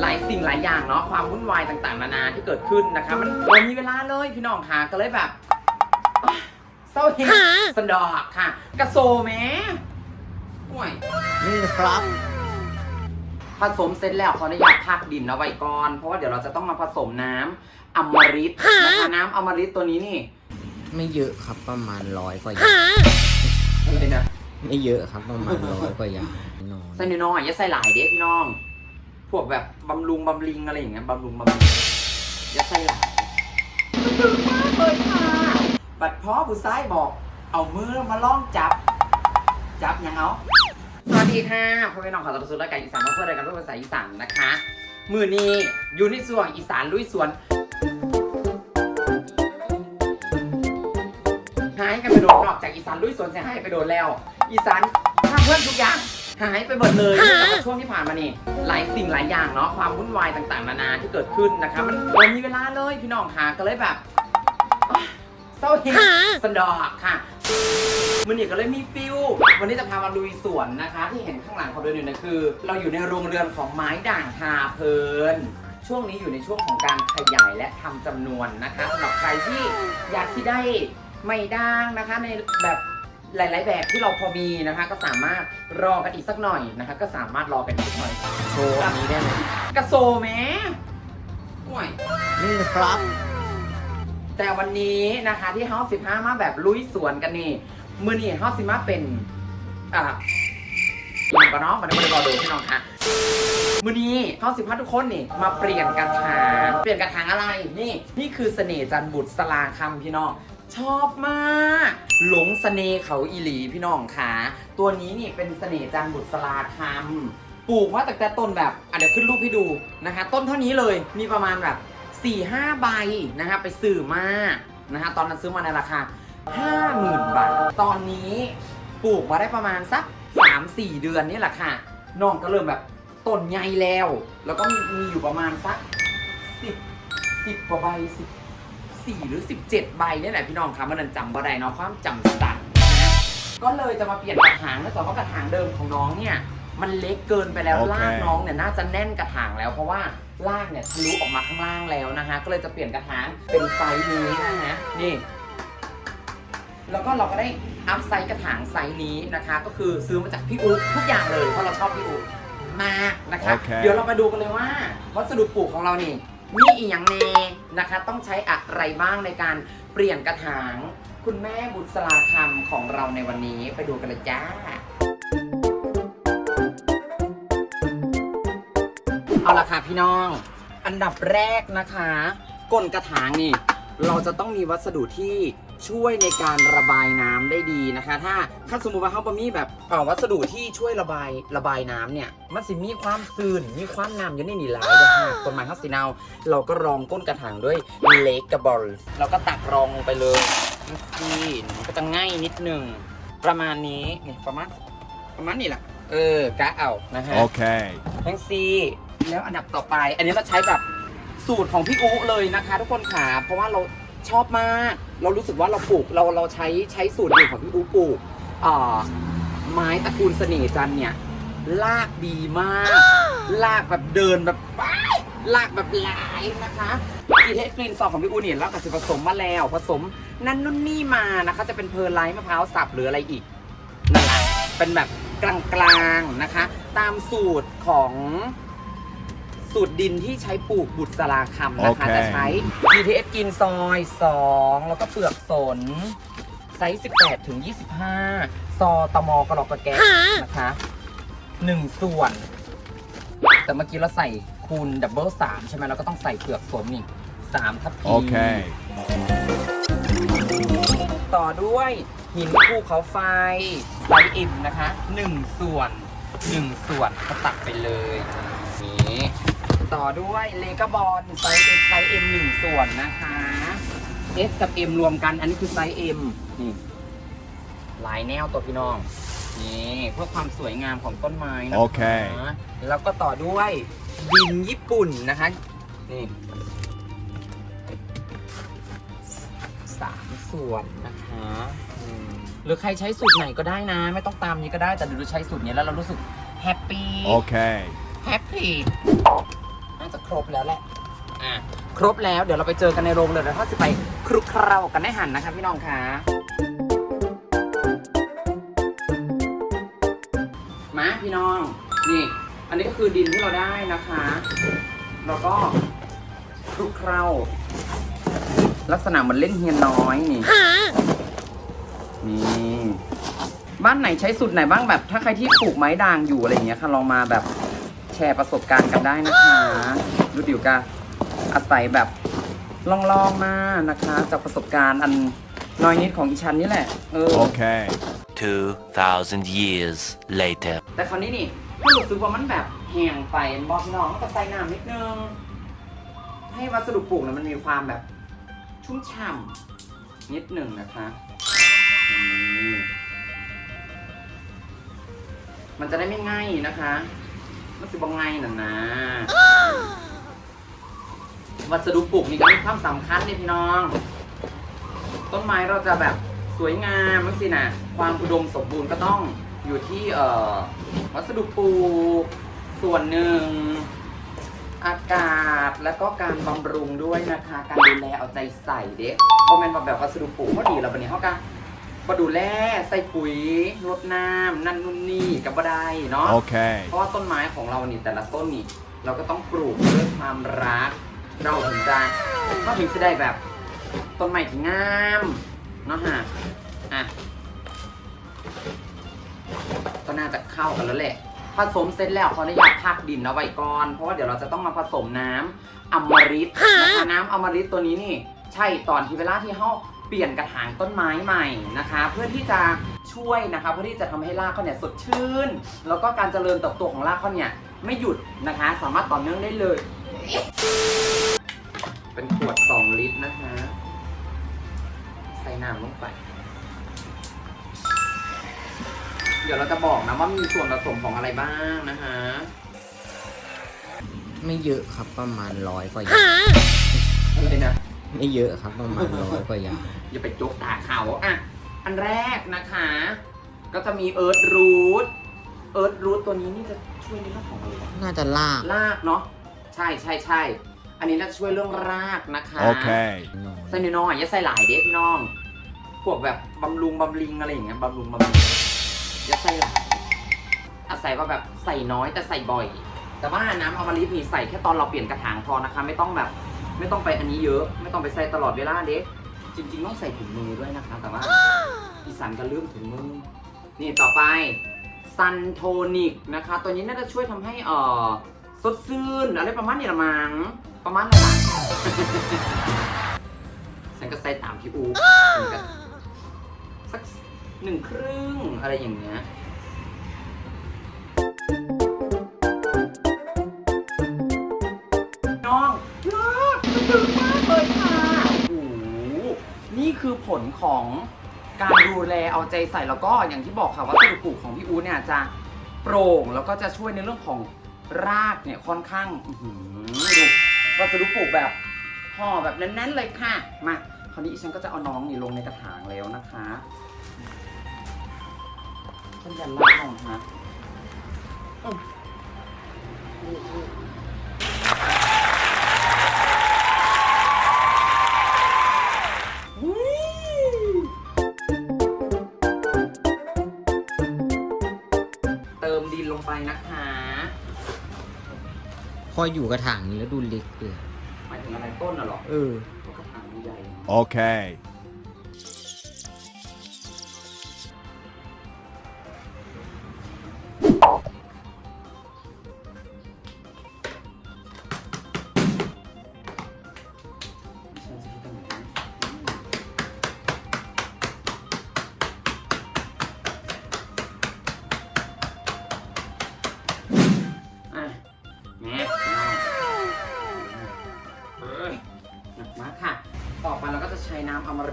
หลายสิ่งหลายอย่างเนาะความวุ่นวายต่างๆนานาที่เกิดขึ้นนะคะ มันมันมีเวลาเลยพี่น้องค่ะก็เลยแบบอะเศร้าเฮงสะดอกค่ะ กระโซแหม้ห่วยนี่นะครับผสมเสร็จแล้วขออนุญาตพักดินเอาไว้ก่อน เพราะว่าเดี๋ยวเราจะต้องมาผสมน้ำอมฤตนะคะน้ำอมฤตตัวนี้นี่ ไม่เยอะครับประมาณร้อยกว่าอย่างอะไรนะไม่เยอะครับประมาณร้อยกว่าอย่างนอนใส่น้อยๆอย่าใส่หลายเด้พี่น้อง พวกแบบบำรุงบำริงอะไรอย่างเงี้ยบำรุงบำริงอย่าใส่หลายสนุกมากเลยค่ะบัดพ่อผู้ชายบอก เอามือมาล่องจับ จับยังเอาสวัสดีค่ะพ่อแม่น้องขอต้อนรับสู่รายการอีสานมาเพื่อรายการเพื่อภาษาอีสานนะคะ มือนี้อยู่ในส่วนอีสานลุยสวนหายกันไปโดนนอกจากอีสานลุยสวนเสียหายไปโดนแล้ว อีสานถ้าเพื่อนทุกอย่าง หายไปหมดเลยแต่ว่าช่วงที่ผ่านมานี่หลายสิ่งหลายอย่างเนาะความวุ่นวายต่างๆนานาที่เกิดขึ้นนะคะมันมันมีเวลาเลยพี่น้องค่ะก็เลยแบบอะเศร้าเฮงสะดอกค่ะมันนี่ก็เลยมีฟิลวันนี้จะพามาลุยสวนนะคะ ที่เห็นข้างหลังเขาเดินอยู่นะคือ เราอยู่ในโรงเรือนของไม้ด่างทาเพลินช่วงนี้อยู่ในช่วงของการขยายและทำจำนวนนะคะสำหรับใครที่อยากที่ได้ไม่ด่างนะคะในแบบ หลาย ๆ แบบที่เราพอมีนะคะ ก็สามารถรอกันอีกสักหน่อยนะคะ ก็สามารถรอกันอีกสักหน่อยโชว์อันนี้ได้ไหมกระโซแม้ห่วย นี่นะครับ แต่วันนี้นะคะที่เฮา15มาแบบลุยสวนกันนี่มือนี่เฮาสิมาเป็นอ่าอย่างก็เนาะมันไม่ได้บอกดูพี่น้องคะมือนี้เฮาสิพาทุกคนนี่มาเปลี่ยนกระถางเปลี่ยนกระถางอะไรนี่ นี่คือเสน่ห์จันทร์บุตรสลาคำพี่น้อง ชอบมาก หลงเสน่ห์เขาอีหลีพี่น้องค่ะ ตัวนี้นี่เป็นเสน่ห์จันทร์บุตรสลาคำปลูกมาตั้งแต่ต้นแบบอะเดี๋ยวขึ้นรูปให้ดูนะคะ ต้นเท่านี้เลยมีประมาณแบบ4 5ใบนะคะไปซื้อมานะคะตอนนั้นซื้อมาในราคา 50,000 บาท ตอนนี้ปลูกมาได้ประมาณสัก 3-4 เดือนนี่แหละค่ะน้องก็เริ่มแบบต้นใหญ่แล้ว แล้วก็มีมีอยู่ประมาณสัก 10 10กว่าใบ10 4 หรือ 17 ใบนี่แหละพี่น้องคะมันนั้นจำบ่ได้เนาะความจำสั้นนะก็เลยจะมาเปลี่ยนกระถางแล้วแต่ว่ากระถางเดิมของน้องเนี่ย มันเล็กเกินไปแล้วโอเคลากน้องเนี่ยน่าจะแน่นกระถางแล้ว เพราะว่าลากเนี่ยทะลุออกมาข้างล่างแล้วนะคะ ก็เลยจะเปลี่ยนกระถางเป็นไซส์นี้นะนี่ แล้วก็เราก็ได้อัพไซส์กระถางไซส์นี้นะคะ ก็คือซื้อมาจากพี่อุ๊บทุกอย่างเลยเพราะเราชอบพี่อุ๊บมากนะคะ โอเค เดี๋ยวเรามาดูกันเลยว่าวัสดุปลูกของเรานี่ มีอีกอย่างแน่นะคะ ต้องใช้อะไรบ้างในการเปลี่ยนกระถาง คุณแม่บุษราคำของเราในวันนี้ไปดูกันเลยจ้า เอาละค่ะพี่น้อง อันดับแรกนะคะก้นกระถางนี่ เราจะต้องมีวัสดุที่ช่วยในการระบายน้ำได้ดีนะคะ ถ้าถ้าสมมติว่าเขาบะมีแบบเอ่อวัสดุที่ช่วยระบายระบายน้ำเนี่ยมันสิมีความซึนมีความน้ำอยู่ในนี่หลายเลยค่ะต้นไม้ฮัสซินาวเราก็รองก้นกระถางด้วยเลกกระบอลเราก็ตักรองลงไปเลยนี่มันก็จะง่ายนิดนึงประมาณนี้นี่ประมาณประมาณนี้แหละเออกะเอานะฮะ Okay. ทั้งซีแล้วอันดับต่อไป อันนี้เราใช้แบบ สูตรของพี่อุเลยนะคะ ทุกคนค่ะเพราะว่าเราชอบมาก เรารู้สึกว่าเราปลูกเราเราใช้ใช้สูตรเดียวของพี่อุปลูกอ่าไม้ตระกูลเสน่ห์จันทร์เนี่ยลากดีมาก ลากแบบเดินแบบว้ายลากแบบหลายนะคะกีเทสกรีนซองของพี่อูเนี่ยเรากับสิผสมมาแล้วผสมนั่นนู่นนี่มานะคะ จะเป็นเพอร์ไลท์มะพร้าวสับหรืออะไรอีกนั่นแหละเป็นแบบกลางๆนะคะ ตามสูตรของ สูตรดินที่ใช้ปลูกบุตรสลาคำนะคะ โอเค จะใช้ GTS กินซอย 2 แล้วก็เปลือกสนไซส์ 18 ถึง 25 ซอตมกระหลอกกระแกะนะคะ 1 ส่วน แต่เมื่อกี้เราใส่คูณดับเบิล3ใช่ไหมเราก็ต้องใส่เปลือกสนนี่3ทับพี Okay. ต่อด้วยหินภูเขาไฟไซส์ M นะคะ 1 ส่วน 1 ส่วนก็ตักไปเลยนี่ ต่อด้วยเลกาบอลไซส์ S ไซส์ M 1ส่วนนะคะ S กับ M รวมกันอันนี้คือไซส์ M นี่หลายแนวตัวพี่น้อง นี่เพื่อความสวยงามของต้นไม้นะคะโอเค แล้วก็ต่อด้วยดินญี่ปุ่นนะคะ นี่สามส่วนนะคะอืมหรือใครใช้สูตรไหนก็ได้นะ ไม่ต้องตามนี้ก็ได้แต่ดูใช้สูตรนี้แล้วเรารู้สึกแฮปปี้ Okay. แฮปปี้ ครบแล้วแหละ อะ ครบแล้วเดี๋ยวเราไปเจอกันในโรงเลยเดี๋ยวถ้าจะไปครุกเครากันได้หันนะคะพี่น้องคะมาพี่น้อง นี่ อันนี้ก็คือดินที่เราได้นะคะ แล้วก็ครุกเคราลักษณะเหมือนเล่นเฮียนน้อยนี่ นี่ บ้านไหนใช้สูตรไหนบ้างแบบ ถ้าใครที่ปลูกไม้ด่างอยู่อะไรอย่างเงี้ยค่ะลองมาแบบแชร์ประสบการณ์กันได้นะคะดูดิวกาอาศัยแบบลองๆมานะคะ จากประสบการณ์อันน้อยนิดของอีชันนี่แหละ เออ Okay. 2,000 years later. แต่คราวนี้นี่ถ้ารู้สึกว่ามันแบบแห้งไปบอกพี่น้องก็ใส่น้ำนิดนึง ให้วัสดุปลูกเนี่ยมันมีความแบบชุ่มฉ่ำนิดหนึ่งนะคะอืมมันจะได้ไม่ง่ายนะคะ มันสิบง่ายน่ะนะวัสดุปลูกนี่ก็มีความสำคัญนี่พี่น้อง ต้นไม้เราจะแบบสวยงามมั้งสินะความอุดมสมบูรณ์ก็ต้องอยู่ที่เอ่อวัสดุปลูกส่วนหนึ่ง อากาศแล้วก็การบำรุงด้วยนะคะ การดูแลเอาใจใส่เด็กเพราะมันแบบวัสดุปลูกพอดีเราบันนี้เขากัน มาดูแลใส่ปุ๋ยรดน้ำนั่นนู่นนี่กับบ่ได้เนาะ Okay. เพราะว่าต้นไม้ของเรานี่แต่ละต้นนี่ เราก็ต้องปลูกด้วยความรัก เราถึงจะก็ถึงจะได้แบบต้นไม้ที่งามเนาะฮะอะก็น่าจะเข้ากันแล้วแหละ ผสมเสร็จแล้วขออนุญาตพักดินเอาไว้ก่อนเพราะว่าเดี๋ยวเราจะต้องมาผสมน้ำอมฤตนะคะน้ำอมฤตตัวนี้นี่ ใช่ตอนที่เวลาที่เขา เปลี่ยนกระถางต้นไม้ใหม่นะคะ เพื่อที่จะช่วยนะคะเพื่อที่จะทำให้รากเขาเนี่ยสดชื่น แล้วก็การเจริญเติบโตของรากเขาเนี่ยไม่หยุดนะคะ สามารถต่อเนื่องได้เลย เป็นขวด 2 ลิตรนะคะใส่น้ำลงไป เดี๋ยวเราจะบอกนะว่ามีส่วนผสมของอะไรบ้างนะคะไม่เยอะครับประมาณร้อยกว่าอย่างอะไรนะ ไม่เยอะครับประมาณร้อยกว่าอย่าง อย่าไปจกตาเขาอะ อันแรกนะคะ ก็จะมีเอิร์ธรูท เอิร์ธรูทตัวนี้นี่จะช่วยในเรื่องของอะไรวะน่าจะลากรากเนาะ ใช่ใช่ใช่ อันนี้น่าจะช่วยเรื่องรากนะคะ Okay. น้อยใส่น้อยๆอย่าใส่หลายเด้พี่น้อง พวกแบบบำรุงบำริงอะไรอย่างเงี้ยบำรุงบำริงอย่าใส่หลายอาศัยว่าแบบใส่น้อยแต่ใส่บ่อย แต่ว่าน้ำอมฤตนี่ใส่แค่ตอนเราเปลี่ยนกระถางพอนะคะ ไม่ต้องแบบ ไม่ต้องไปอันนี้เยอะ ไม่ต้องไปใส่ตลอดเวลาเด็กจริง ๆ ต้องใส่ถุงมือด้วยนะคะ แต่ว่าอีสานก็ลืมถุงมือ นี่ต่อไปซันโทนิกนะคะ ตัวนี้น่าจะช่วยทำให้เอ่อสดชื่นอะไรประมาณนี้ละมั้งประมาณนั้นแหละฉันก็ใส่ตามพี่อูฉันก็สักหนึ่งครึ่งอะไรอย่างเงี้ย ผลของการดูแลเอาใจใส่แล้วก็อย่างที่บอกค่ะว่าสรุปปลูกของพี่อู๋เนี่ยจะโปร่งแล้วก็จะช่วยในเรื่องของรากเนี่ยค่อนข้างอื้อหือดูวัสดุปลูกแบบห่อแบบแน่นๆเลยค่ะ มาคราวนี้ฉันก็จะเอาน้องนี่ลงในกระถางแล้วนะคะฉันจะลากน้องฮะ ไปนะคะพออยู่กระถางนี้แล้วดูเล็กเลยหมายถึงอะไรต้นน่ะเหรอเออก็กระถางมันใหญ่ Okay.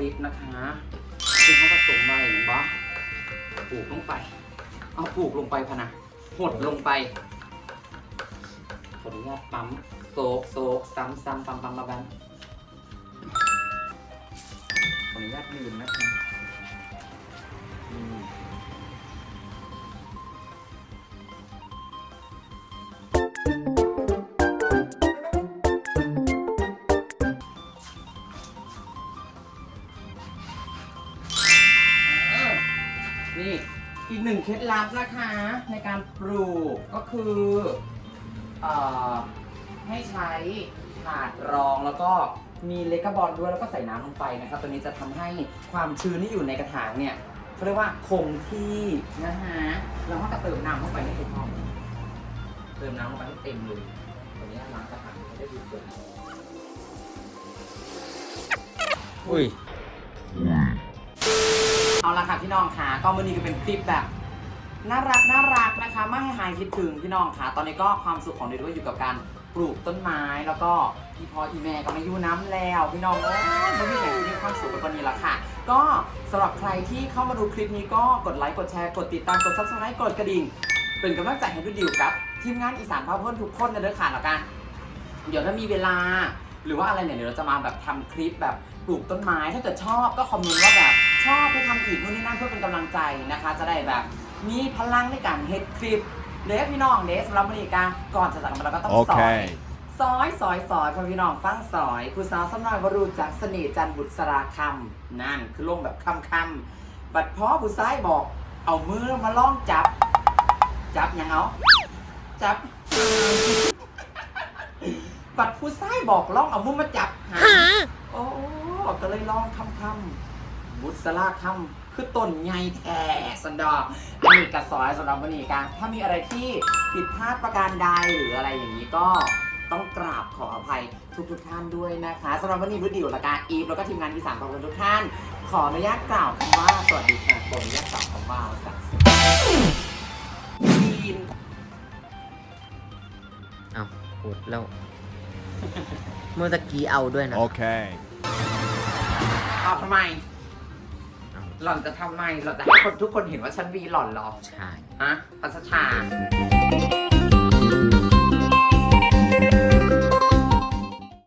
น้ำอมฤตนะคะคือเขาผสมไว้เห็นปะปลูกลงไป เอาปลูกลงไปพะนะหดลงไปขออนุญาตปั๊มโซกโซกซ้ำซ้ำปั๊มปั๊มมาบันขออนุญาตยืนนะคะ เคล็ดลับนะคะในการปลูกก็คือเอ่อให้ใช้ถาดรองแล้วก็มีเลกาบอลด้วยแล้วก็ใส่น้ำลงไปนะครับ ตัวนี้จะทำให้ความชื้นที่อยู่ในกระถางเนี่ยเขาเรียกว่าคงที่นะฮะแล้วก็จะเติมน้ำเข้าไปให้ถูกต้องเติมน้ำเข้าไปให้เต็มเลยตัวนี้ล้างกระถางจะได้ดูสวยอุ้ย เอาละค่ะพี่น้องค่ะก็มื่อนี้ก็เป็นคลิปแบบ น่ารักน่ารักนะคะไม่ให้หายคิดถึงพี่น้องค่ะ ตอนนี้ก็ความสุขของเด็กก็อยู่กับการปลูกต้นไม้แล้วก็พี่พ่อพี่แม่ก็มาอยู่น้ำแล้วพี่น้องโอ้ยมันไม่เห็นมีความสุขแบบนี้ละค่ะ ก็สำหรับใครที่เข้ามาดูคลิปนี้ก็กดไลค์กดแชร์กดติดตามกด subscribe กดกระดิ่ง เป็นกำลังใจให้พี่ดิวกับ ทีมงานอีสานพาเพื่อนทุกคนนะเด้อค่ะแล้วกันเดี๋ยวถ้ามีเวลา หรือว่าอะไรเนี่ยเดี๋ยวเราจะมาแบบทำคลิปแบบปลูกต้นไม้ถ้าเกิดชอบก็คอมเมนต์ว่าแบบ ชอบไปทำอีกนู่นนี่นั่นเพื่อเป็นกำลังใจนะคะ จะได้แบบมีพลังในการเฮ็ดคลิปเดฟพี่น้องเดฟสำหรับวันนี้กาก่อนจะจากกันไปเราก็ต้องสอยซอยซอยซอยพอพี่น้องฟังซอยผู้สาวสำน้อยวรูจากเสน่ห์จันทร์บุษราคำนั่นคือลงแบบคำคำๆบัดพ่อผู้ซ้ายบอก เอามือมาล่องจับ จับยังเอาจับบัดผู้ซ้ายบอกล่องเอามือมาจับหาโอ้ก็เลยล่องคำคำๆ บุษราคำคือต้นใหญ่แท้สันดอกอันนี้กระสอยสำหรับวันนี้กันถ้ามีอะไรที่ผิดพลาดประการใดหรืออะไรอย่างนี้ก็ต้องกราบขออภัยทุกทุกๆท่านด้วยนะคะสำหรับวันนี้รุ่ดิวและกาอีฟแล้วก็ทีมงานที่สามขอบคุณทุกท่าน ขออนุญาตกล่าวคำว่าสวัสดีค่ะขออนุญาตกล่าวคำว่าสักทีนเอาพูดแล้ว เมื่อตะกี้เอาด้วยนะ Okay. เอาทำไมเอา หล่อนจะทำไมหล่อนจะให้คนทุกคนเห็นว่าฉันวีหล่อนเหรอใช่ ฮะพัชชา